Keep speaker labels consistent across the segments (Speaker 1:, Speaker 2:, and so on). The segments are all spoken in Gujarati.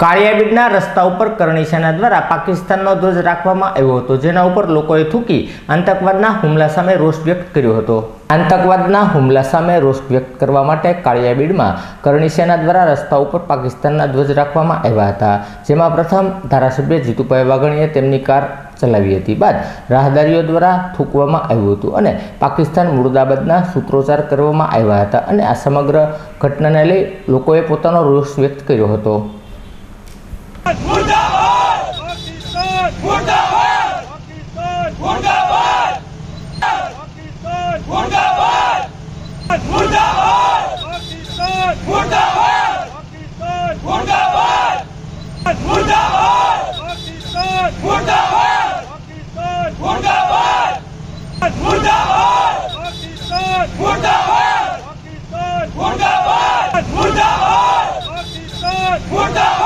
Speaker 1: કાળિયાબીડના રસ્તા ઉપર કરણી સેના દ્વારા પાકિસ્તાનનો ધ્વજ રાખવામાં આવ્યો હતો, જેના ઉપર લોકોએ થૂકી આતંકવાદના હુમલા સામે રોષ વ્યક્ત કર્યો હતો. આતંકવાદના હુમલા સામે રોષ વ્યક્ત કરવા માટે કાળિયાબીડમાં કરણી સેના દ્વારા રસ્તા ઉપર પાકિસ્તાનના ધ્વજ રાખવામાં આવ્યા હતા, જેમાં પ્રથમ ધારાસભ્ય જીતુભાઈ વાઘણીએ તેમની કાર ચલાવી હતી, બાદ રાહદારીઓ દ્વારા થૂકવામાં આવ્યું હતું અને પાકિસ્તાન મુર્દાબાદના સૂત્રોચ્ચાર કરવામાં આવ્યા હતા અને આ સમગ્ર ઘટનાને લઈ લોકોએ પોતાનો રોષ વ્યક્ત કર્યો હતો. 穆达万！巴基斯坦！穆达万！巴基斯坦！穆达万！巴基斯坦！穆达万！穆达万！巴基斯坦！穆达万！巴基斯坦！穆达万！穆达万！巴基斯坦！穆达万！巴基斯坦！穆达万！穆达万！巴基斯坦！穆达。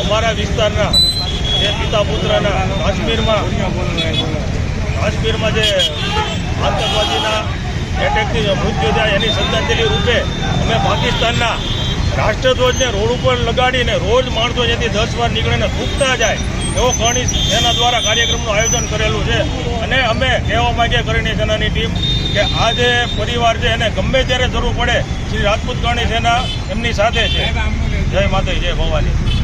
Speaker 2: અમારા વિસ્તારના જે પિતા પુત્રના કાશ્મીરમાં કાશ્મીરમાં જે આતંકવાદીના એટેકથી મૃત્યુ થયા, એની શ્રદ્ધાંજલિ રૂપે અમે પાકિસ્તાનના રાષ્ટ્રધ્વજને રોડ ઉપર લગાડીને રોજ માણસો જેથી દસ વાર નીકળીને ફૂકતા જાય, એવો કરણી સેના દ્વારા કાર્યક્રમનું આયોજન કરેલું છે. અને અમે કહેવા માગીએ કરણી સેનાની ટીમ કે આ જે પરિવાર છે એને ગમે ત્યારે જરૂર પડે, શ્રી રાજપૂત કરણી સેના એમની સાથે છે. જય માતા જય ભવાની.